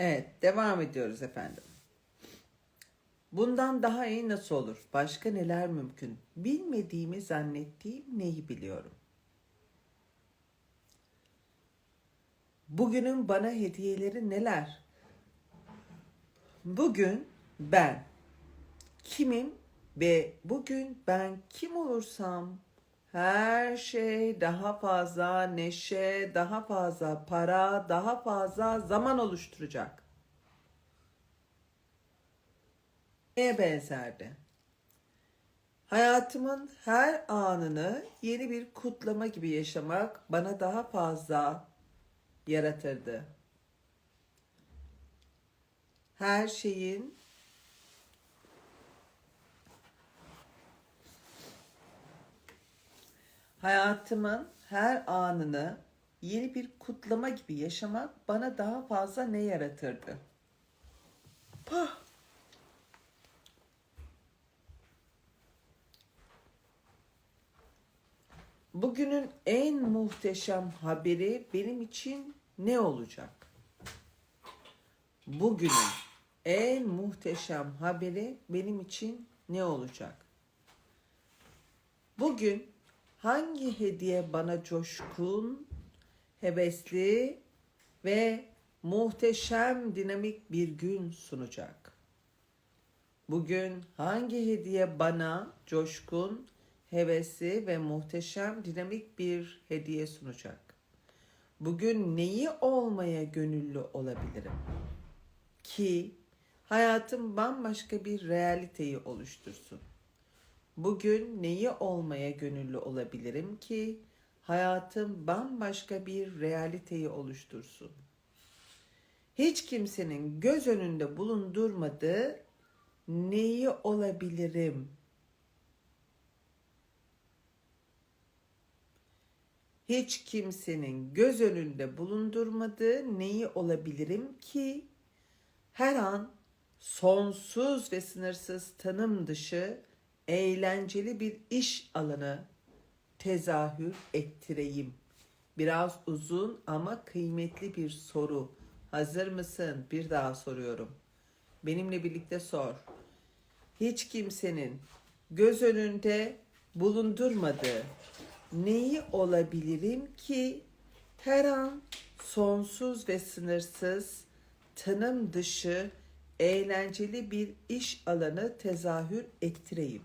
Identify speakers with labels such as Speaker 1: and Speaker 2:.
Speaker 1: Evet, devam ediyoruz efendim. Bundan daha iyi nasıl olur? Başka neler mümkün? Bilmediğimi zannettiğim neyi biliyorum? Bugünün bana hediyeleri neler? Bugün ben kimim ve bugün ben kim olursam her şey daha fazla neşe, daha fazla para, daha fazla zaman oluşturacak. Neye benzerdi? Hayatımın her anını yeni bir kutlama gibi yaşamak bana daha fazla yaratırdı. Her şeyin hayatımın her anını yeni bir kutlama gibi yaşamak bana daha fazla ne yaratırdı? Pah! Bugünün en muhteşem haberi benim için ne olacak? Bugünün en muhteşem haberi benim için ne olacak? Bugün hangi hediye bana coşkun, hevesli ve muhteşem dinamik bir gün sunacak? Bugün hangi hediye bana coşkun, hevesli ve muhteşem dinamik bir hediye sunacak? Bugün neyi olmaya gönüllü olabilirim? Ki hayatım bambaşka bir realiteyi oluştursun. Bugün neyi olmaya gönüllü olabilirim ki hayatım bambaşka bir realiteyi oluştursun. Hiç kimsenin göz önünde bulundurmadığı neyi olabilirim? Hiç kimsenin göz önünde bulundurmadığı neyi olabilirim ki her an sonsuz ve sınırsız tanım dışı eğlenceli bir iş alanı tezahür ettireyim. Biraz uzun ama kıymetli bir soru. Hazır mısın? Bir daha soruyorum. Benimle birlikte sor. Hiç kimsenin göz önünde bulundurmadığı neyi olabilirim ki her an sonsuz ve sınırsız tanım dışı eğlenceli bir iş alanı tezahür ettireyim.